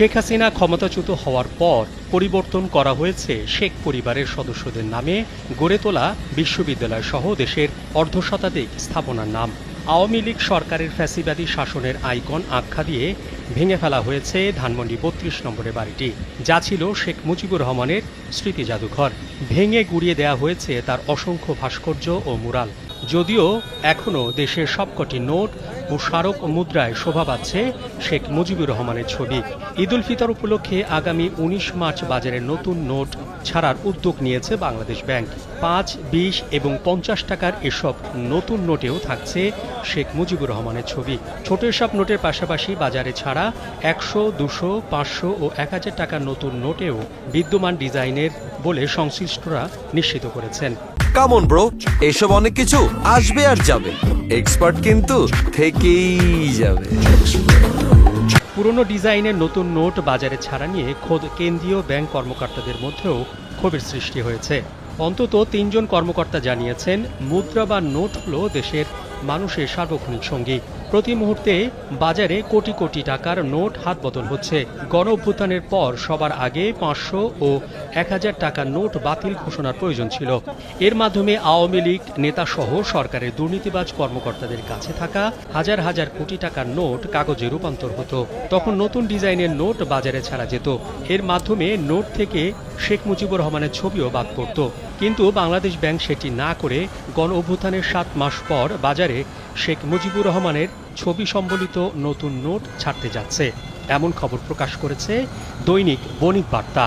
শেখ হাসিনা ক্ষমতাচ্যুত হওয়ার পর পরিবর্তন করা হয়েছে শেখ পরিবারের সদস্যদের নামে গড়ে তোলা বিশ্ববিদ্যালয় সহ দেশের অর্ধশতাধিক স্থাপনার নাম। আওয়ামী লীগ সরকারের ফ্যাসিবাদী শাসনের আইকন আখ্যা দিয়ে ভেঙে ফেলা হয়েছে ধানমন্ডি বত্রিশ নম্বরের বাড়িটি, যা ছিল শেখ মুজিবুর রহমানের স্মৃতি জাদুঘর। ভেঙে গুড়িয়ে দেওয়া হয়েছে তার অসংখ্য ভাস্কর্য ও মুরাল। যদিও এখনও দেশের সবকটি নোট ও স্মারক মুদ্রায় শোভা পাচ্ছে শেখ মুজিবুর রহমানের ছবি। ঈদুল ফিতর উপলক্ষে আগামী উনিশ মার্চ বাজারে নতুন নোট ছাড়ার উদ্যোগ নিয়েছে বাংলাদেশ ব্যাংক। পাঁচ, বিশ এবং পঞ্চাশ টাকার এসব নতুন নোটেও থাকছে শেখ মুজিবুর রহমানের ছবি। ছোট এসব নোটের পাশাপাশি বাজারে ছাড়া একশো, দুশো, পাঁচশো ও এক হাজার টাকার নতুন নোটেও বিদ্যমান ডিজাইনের বলে সংশ্লিষ্টরা নিশ্চিত করেছেন। কামন ব্রো এসব অনেক কিছু আসবে আর যাবে। এক্সপার্ট কিন্তু থেকেই যাবে। পুরনো ডিজাইনের নতুন নোট বাজারে ছাড়া নিয়ে খোদ কেন্দ্রীয় ব্যাংক কর্মকর্তাদের মধ্যেও ক্ষোভের সৃষ্টি হয়েছে। অন্তত তিনজন কর্মকর্তা জানিয়েছেন, মুদ্রা বা নোট হল দেশের মানুষের সার্বক্ষণিক সঙ্গী। প্রতি মুহূর্তে বাজারে কোটি কোটি টাকার নোট হাত বদল হচ্ছে। গণ অভ্যুত্থানের পর সবার আগে পাঁচশো ও এক হাজার টাকার নোট বাতিল ঘোষণার প্রয়োজন ছিল। এর মাধ্যমে আওয়ামী লীগ, নেতাসহ সরকারের দুর্নীতিবাজ কর্মকর্তাদের কাছে থাকা হাজার হাজার কোটি টাকার নোট কাগজে রূপান্তর হতো। তখন নতুন ডিজাইনের নোট বাজারে ছাড়া যেত। এর মাধ্যমে নোট থেকে শেখ মুজিবুর রহমানের ছবিও বাদ পড়ত। কিন্তু বাংলাদেশ ব্যাংক সেটি না করে গণ অভ্যুত্থানের সাত মাস পর বাজারে শেখ মুজিবুর রহমানের ছবি সম্বলিত নতুন নোট ছাড়তে যাচ্ছে। এমন খবর প্রকাশ করেছে দৈনিক বণিক বার্তা।